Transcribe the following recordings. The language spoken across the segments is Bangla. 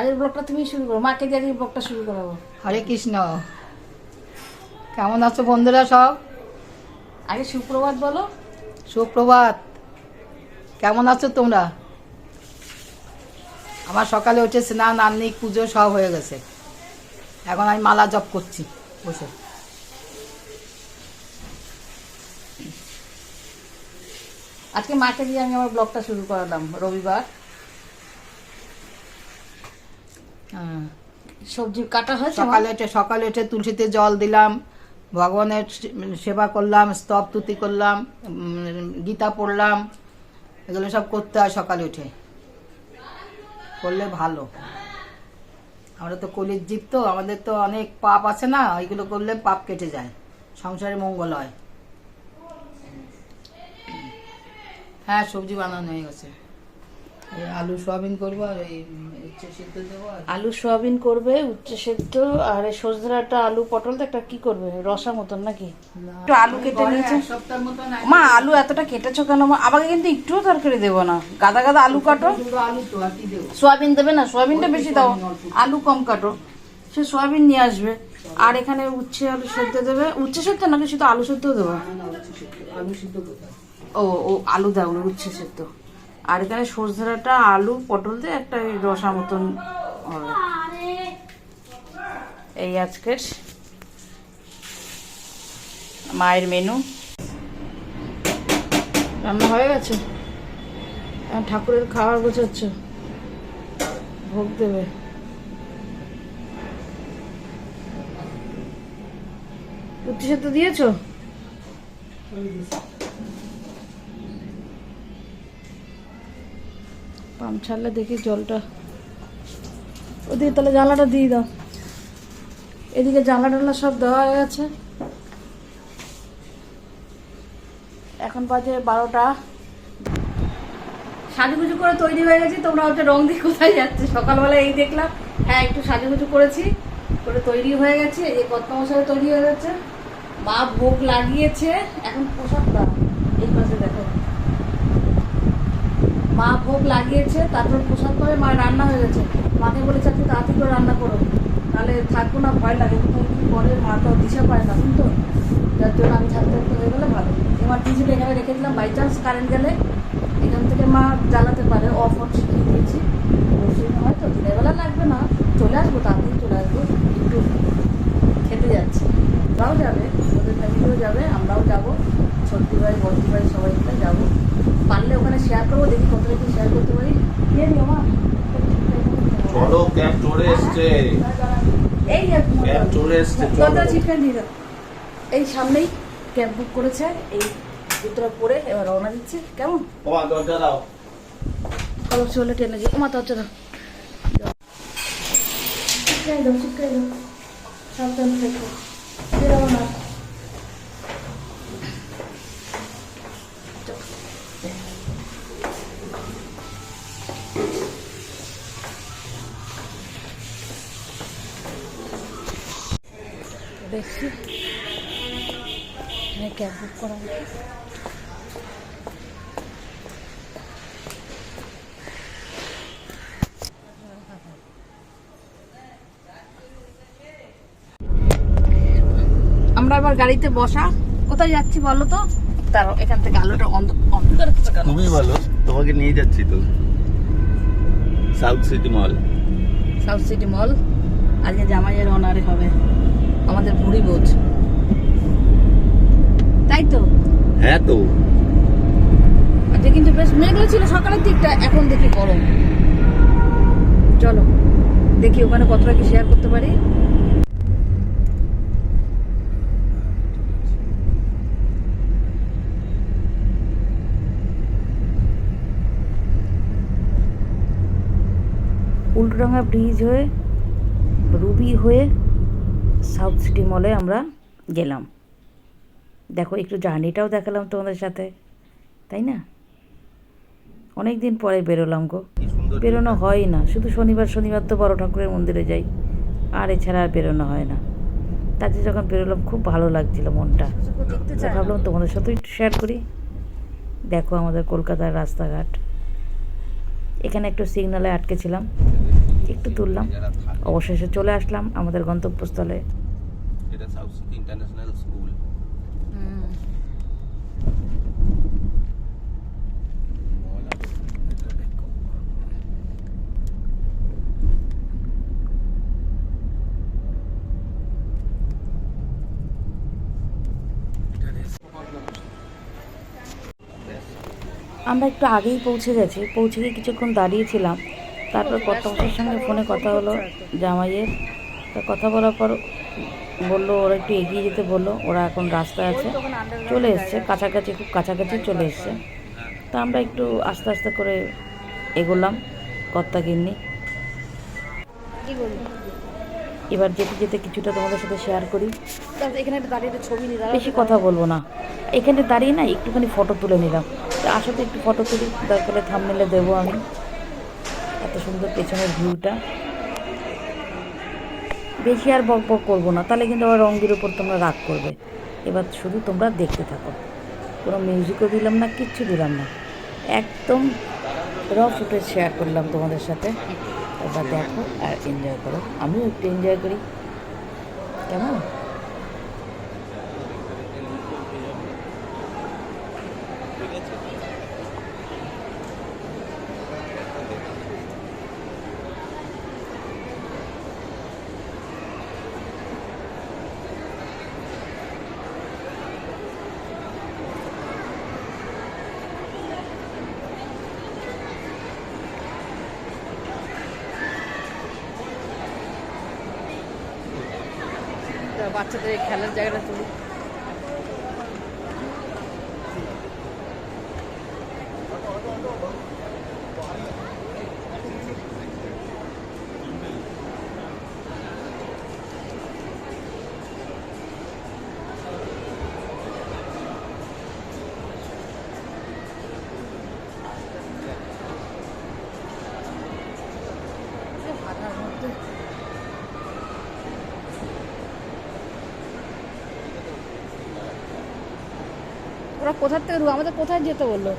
আজকের ব্লগটা তুমি শুরু করো। মাকে দিয়ে আজকে ব্লগটা শুরু করাবো। হরে কৃষ্ণ। কেমন আছো বন্ধুরা সব? আগে সুপ্রভাত বলো। সুপ্রভাত। কেমন আছো তোমরা? আমার সকালে উঠে স্নান আন্নিক পুজো সব হয়ে গেছে। এখন আমি মালা জপ করছি বসে। আজকে মাকে দিয়ে আমি আমার ব্লগটা শুরু করালাম রবিবার হ্যাঁ। সবজি কাটা হয়েছে সকালে উঠে সকালে উঠে তুলসীতে জল দিলাম, ভগবানের সে- সেবা করলাম, স্তব তুতি করলাম গীতা পড়লাম, এগুলো সব করতে হয় সকালে উঠে। করলে ভালো। আমরা তো কলির জীব তো, আমাদের তো অনেক পাপ আছে না এগুলো করলে পাপ কেটে যায়। সংসারে মঙ্গল হয়। হ্যাঁ সবজি বানানো হয়ে গেছে। আলু সোয়াবিন করব আর এই উচ্ছে সিদ্ধ দেবো আলু সোয়াবিন করবে উচ্চে সেদ্ধ আর এই সজনাটা আলু পটল তো একটা কি করবে? রসা মতন নাকি? একটু আলু কেটে নিয়েছে? মা আলু এতটা কেটেছো কেন? মা আমাকে কিন্তু একটুও তরকারি দেবো না। গাদা গাদা আলু কাটো। শুধু আলু তো আর কি দেবো? সোয়াবিন দেবে না? সোয়াবিনটা বেশি দাও। আলু কম কাটো। সে সোয়াবিন নিয়ে আসবে। আর এখানে উচ্ছে আলু সেদ্ধ দেবে। উচ্ছে সেদ্ধ নাকি শুধু আলু সেদ্ধ দেবো? আলু সিদ্ধ ও ও আলু দাও উচ্ছে সেদ্ধ। আর এখানে সরষেরাটা আলু, পটল দিয়ে একটা রসা মতন হবে। এই আজকের মায়ের মেনু রান্না হয়ে গেছে? ঠাকুরের খাবার গোছাচ্ছ। ভোগ দেবে। উচ্ছে সেদ্ধ দিয়েছ। পাম্প ছাড়লে দেখি জলটা। ওদিকে তাহলে জানলাটা দিয়ে দাও। এদিকে জানলা টানলা সব দেওয়া হয়ে গেছে। এখন বাজে বারোটা। সাজুগুজু করে তৈরি হয়ে গেছি, তোমরা হচ্ছে রং দিয়ে কোথায় যাচ্ছে? সকালবেলা এই দেখলাম। হ্যাঁ একটু সাজুগুজু করেছি, করে তৈরি হয়ে গেছে। এই পদ্মমশাই তৈরি হয়ে গেছে মা ভোগ লাগিয়েছে। এখন পোশাকটা পাশে দেখো মা ভোগ লাগিয়েছে, তারপর প্রসাদ করে মা রান্না হয়ে গেছে। মাকে বলেছে আপনি তাড়াতাড়ি করে রান্না করো। তাহলে থাকব না, ভয় লাগে। কোথাও কি করে? মা তো দিশা পায় না তো যার জন্য আমি থাকতে থাকতে হয়ে গেলে ভালো। এবার টিভিটা এখানে রেখে দিলাম। বাই চান্স কারেন্ট গেলে এখান থেকে মা জ্বালাতে পারে। অফ অন শিখিয়ে দিয়েছি। রসুন হয়তো দিনের বেলা লাগবে না। চলে আসব, তাড়াতাড়ি চলে আসব। একটু খেতে যাচ্ছি। ওরাও যাবে, ওদের ফ্যামিলিও যাবে, আমরাও যাব। সর্দি ভাই বর্দি ভাই সবাই মিলে যাব। পারলে ওখানে শেয়ার করব দেখি কত কি শেয়ার করতে পারি। চলো ক্যাব চলে এসছে। এই যে ক্যাব চলে এসছে দরজা চলো। ছিটকে দিয়ে দাও। এই সামনেই ক্যাব বুক করেছে এই জুতোটা পরে এবার রওনা দিচ্ছে। কেমন? তোমার দরজা দাও। চলো চলে ট্রেনে যাই মা দরজা দাও। চিটকাই দাও চিটকাই দাও সাবধান থেকো। বেরোবো না। ক্যাব বুক করা আমরা এবার গাড়িতে বসা। কোথায় যাচ্ছি বলো তো? এখান থেকে আলোটা অন্ধকার তুমি তোমাকে নিয়ে যাচ্ছি তো। South City Mall South City Mall আজকে জামাইয়ের অনারে হবে। আমাদের ভুড়ি বোঝ। তাই তো? হ্যাঁ তো। আজকে কিন্তু বেশ মেঘলা ছিল সকালের দিকটা এখন দেখি গরম। চলো দেখি ওখানে কতটা কি শেয়ার করতে পারি। উল্টোডাঙ্গা ব্রিজ হয়ে রুবি হয়ে সাউথ সিটি মলে আমরা গেলাম। দেখো একটু জার্নিটাও দেখালাম তোমাদের সাথে তাই না? অনেক দিন পরে বেরোলাম গো। বেরোনো হয় না শুধু শনিবার শনিবার তো বড় ঠাকুরের মন্দিরে যাই আর এছাড়া আর বেরোনো হয় না। তাতে যখন বেরোলাম খুব ভালো লাগছিল মনটা। ভাবলাম তোমাদের সাথেও একটু শেয়ার করি। দেখো আমাদের কলকাতার রাস্তাঘাট। এখানে একটু সিগনালে আটকেছিলাম একটু তুললাম। অবশেষে চলে আসলাম আমাদের গন্তব্যস্থলে। এটা সাউথ ইন্টারন্যাশনাল স্কুল আমরা একটু আগেই পৌঁছে গেছি। পৌঁছে গিয়ে কিছুক্ষণ দাঁড়িয়েছিলাম। তারপর কর্তামশার সঙ্গে ফোনে কথা হলো জামাইয়ের। তা কথা বলার পর বলল ওরা একটু এগিয়ে যেতে বলল। ওরা এখন রাস্তায় আছে। চলে এসছে। কাছাকাছি খুব কাছাকাছি চলে এসছে। তা আমরা একটু আস্তে আস্তে করে এগোলাম কর্তা গিন্নি। এবার যেতে যেতে কিছুটা তোমাদের সাথে শেয়ার করি। এখানে একটা দাঁড়িয়ে ছবি নিয়ে বেশি কথা বলব না। এখানে দাঁড়িয়ে না একটুখানি ফটো তুলে নিলাম। তো আসো তো একটু ফটো তুলি, দরকারে থামনেলে দেবো আমি। এত সুন্দর পেছনের ভিউটা বেশি আর বক বক করব না, তাহলে কিন্তু আবার রঙের উপর তোমরা রাগ করবে। এবার শুধু তোমরা দেখতে থাকো। কোনো মিউজিকও দিলাম না, কিচ্ছু দিলাম না। একদম র ফুটেজ শেয়ার করলাম তোমাদের সাথে। এবার দেখো আর এনজয় করো। আমিও একটু এনজয় করি। কেমন? বাচ্চাদের খেলার জায়গাটা তুলি ওরা কোথার থেকে ঢুকে আমাদের কোথায় যেতে বলল?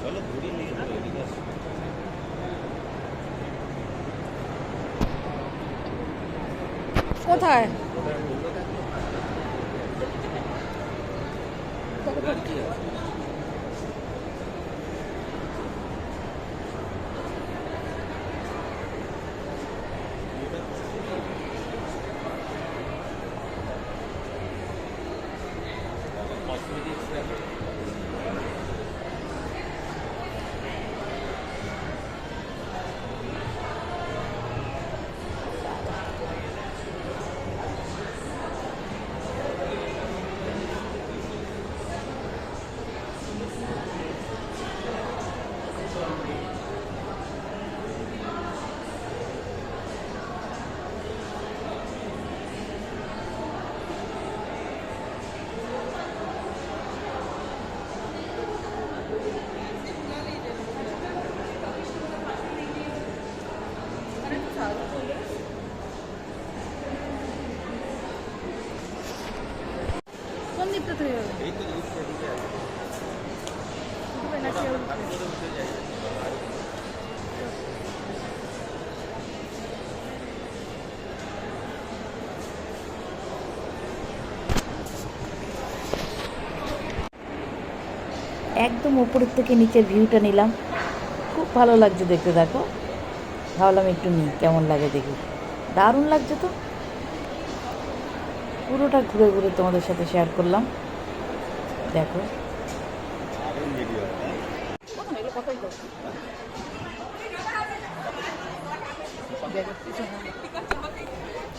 চলো নিয়ে যাব এদিকে আসো। একদম উপরের থেকে নিচের ভিউটা নিলাম। খুব ভালো লাগছে দেখতে, দেখো। ভাবলাম একটু নিই, কেমন লাগে দেখি। দারুণ লাগছে তো। পুরোটা ঘুরে ঘুরে তোমাদের সাথে শেয়ার করলাম। দেখো।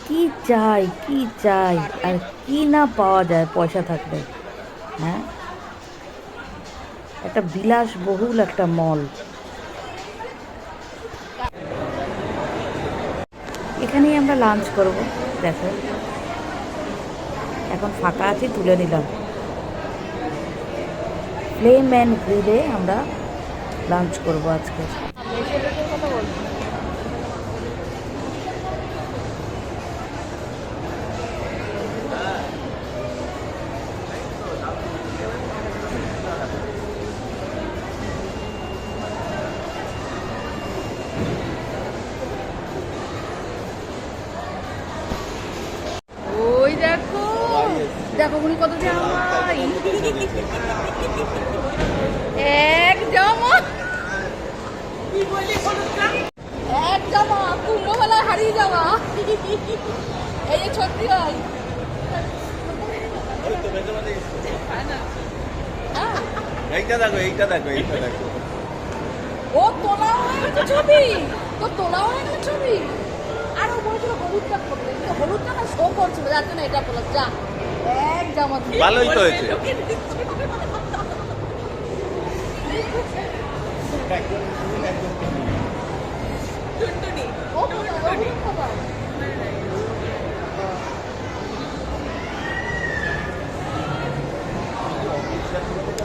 কি চাই কি চাই? আর কি না পাওয়া যায়, পয়সা থাকলে। হ্যাঁ? একটা বিলাস বহুল একটা মল। এখানেই আমরা লাঞ্চ করব, দেখো। এখন ফাঁকা আছে, তুলে নিলাম। ফ্লেম অ্যান্ড গ্রিলে আমরা লাঞ্চ করব আজকে। হারিয়ে যাওয়া। এই যে সত্যি হয়। হ্যাঁ, এইটা দেখো এইটা দেখো এইটা দেখো। ও তোলা হয়ে গেছে ছবি। তো তোলা হয়ে গেছে ছবি। আর ও বলেছিল হলুদটা করতে। কিন্তু হলুদটা না শো করছিল। যার জন্য এটা যা। এক জামা ভালোই তো হয়েছে। Thank you.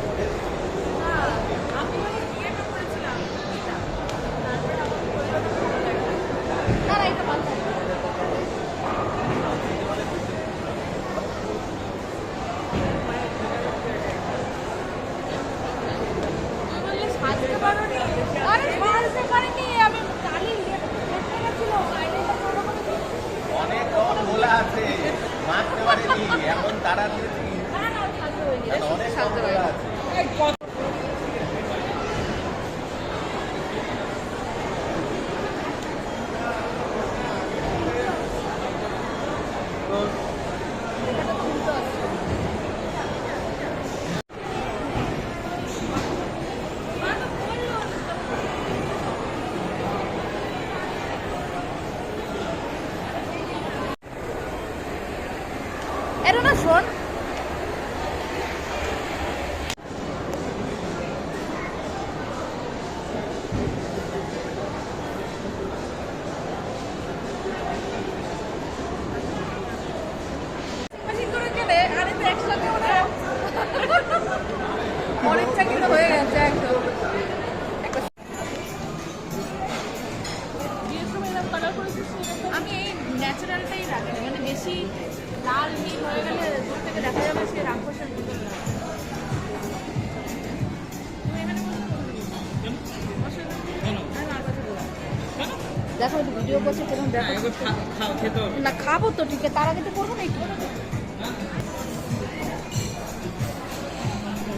খাব তো ঠিক আছে। তার আগে তো করব না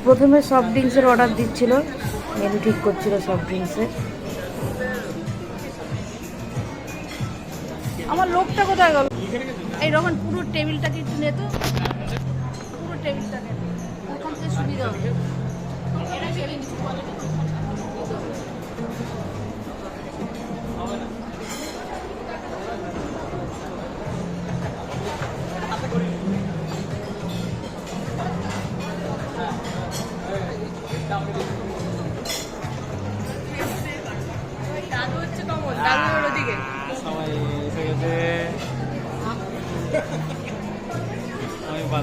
প্রথমে সফট ড্রিঙ্কসের অর্ডার দিচ্ছিল। মেনু ঠিক করছিল সফট ড্রিঙ্কসের আমার লোকটা কোথায় গেল? এই রকম পুরো টেবিলটাকে একটু নে তো। পুরো টেবিলটাকে ওখান থেকে সুবিধা হবে। না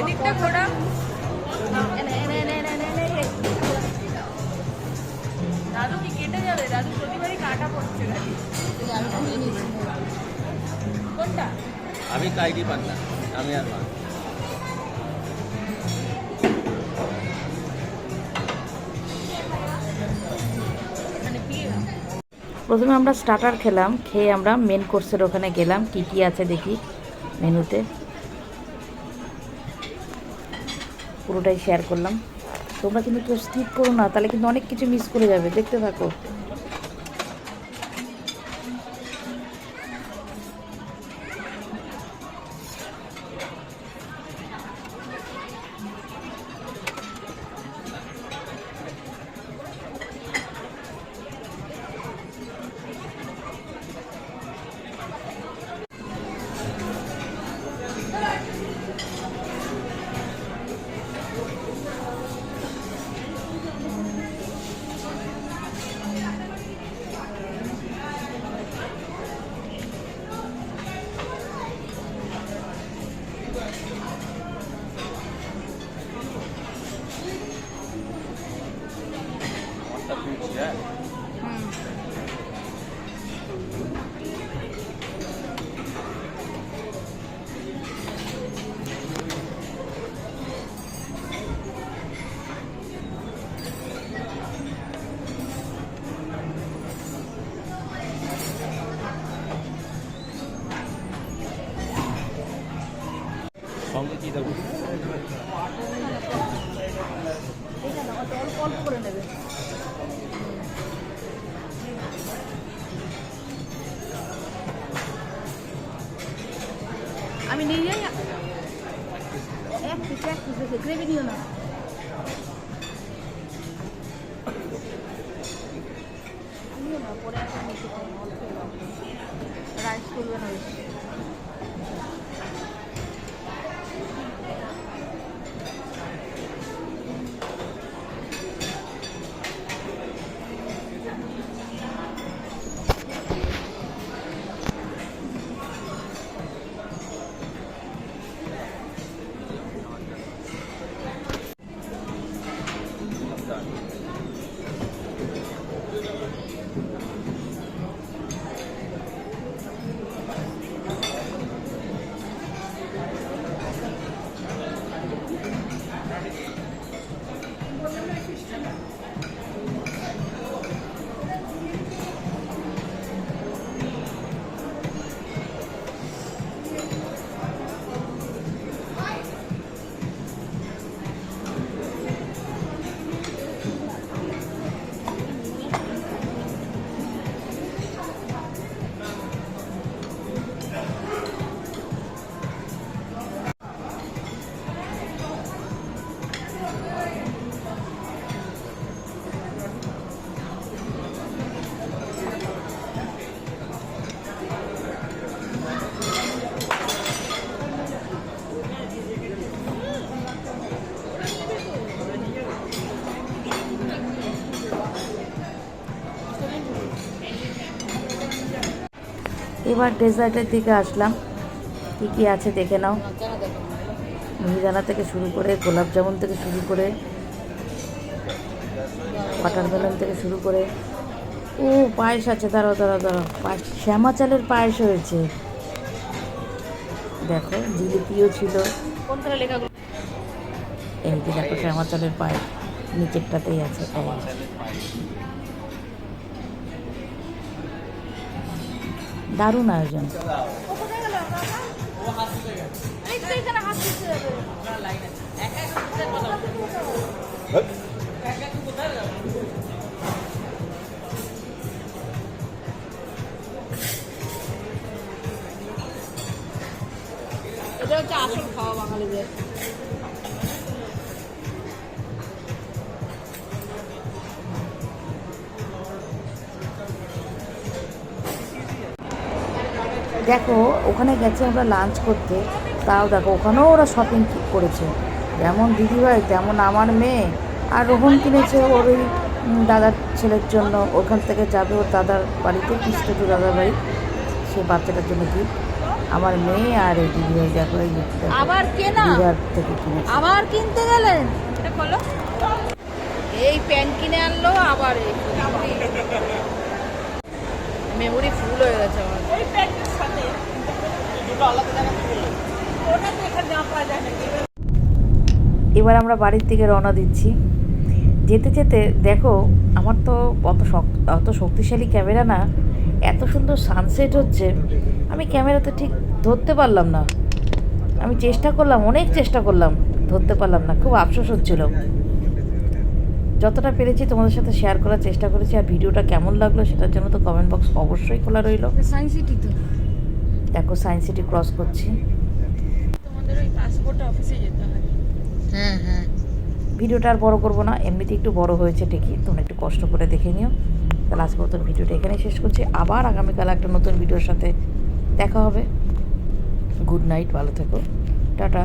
এদিকটা এই। দাদু কি কেটে যাবে? দাদু প্রতিবারই কাটা পড়ছে নাকি? আমি নিয়ে নিচ্ছি কোনটা? আমি কাইরি পান্না। আমি আর মা। প্রথমে আমরা স্টার্টার খেলাম, খেয়ে আমরা মেন কোর্সের ওখানে গেলাম, কি কি আছে দেখি মেনুতে। পুরোটাই শেয়ার করলাম। তোমরা কিন্তু স্কিপ করো না, তাহলে কিন্তু অনেক কিছু মিস করে যাবে, দেখতে থাকো। সঙ্গে কি দেবো? অল্প করে নেবে। এবার ডেজার্টের দিকে আসলাম। কী কী আছে দেখে নাও। মিহিদানা থেকে শুরু করে গোলাপ জামুন থেকে শুরু করে ওয়াটারমেলন থেকে শুরু করে। ও পায়েস আছে দাঁড়াও দাঁড়াও দাঁড়াও। পায়েস শ্যামা চালের পায়েস হয়েছে। দেখো জিলিপিও ছিল। এই যে দেখো শ্যামা চালের পায়েস নিচেরটাতেই আছে। দারুণ আয়োজন। এটা হচ্ছে আসল খাওয়া বাঙালিদের। দেখো ওখানে গেছে আমরা লাঞ্চ করতে। তাও দেখো ওখানেও ওরা শপিং করেছে। যেমন দিদিভাই তেমন আমার মেয়ে। আর রোহন কিনেছে ওর ওই দাদার ছেলের জন্য। ওখান থেকে যাবে ওর দাদার বাড়িতে কৃষ্ণটু দাদার বাড়ি। সে বাচ্চাটার জন্য গিফট আমার মেয়ে আর এই দিদিভাই দেখো এই আবার কেনা? থেকে কিনেছে। আবার কিনতে গেলেন? এটা এই প্যান কিনে আনলো আবার এই মেমোরি ফুল হয়ে গেছে আমার। ওই প্যান্টের সাথে। দুটো আলাদা জায়গা ওটা তো এখানে না পাওয়া যায় না। এবার আমরা বাড়ির দিকে রওনা দিচ্ছি। যেতে যেতে দেখো আমার তো অত অত শক্তিশালী ক্যামেরা না। এত সুন্দর সানসেট হচ্ছে। আমি ক্যামেরাতে ঠিক ধরতে পারলাম না। আমি চেষ্টা করলাম অনেক চেষ্টা করলাম ধরতে পারলাম না। খুব আফসোস হচ্ছিল। যতটা পেরেছি তোমাদের সাথে শেয়ার করার চেষ্টা করেছি আর ভিডিওটা কেমন লাগল সেটার জন্য তো কমেন্ট বক্স অবশ্যই খোলা রইল। সায়েন্স সিটি তো। দেখো সায়েন্স সিটি ক্রস করছি। তোমাদের ওই পাসপোর্ট অফিসে যেতে হয়। হ্যাঁ হ্যাঁ ভিডিওটা আর বড় করব না এমনিতে একটু বড় হয়েছে ঠিকই তোমরা একটু কষ্ট করে দেখে নিও। তাহলে আজকে মতন ভিডিওটা এখানে শেষ করছি আবার আগামীকাল একটা নতুন ভিডিওর সাথে দেখা হবে। গুড নাইট ভালো থেকো। টাটা।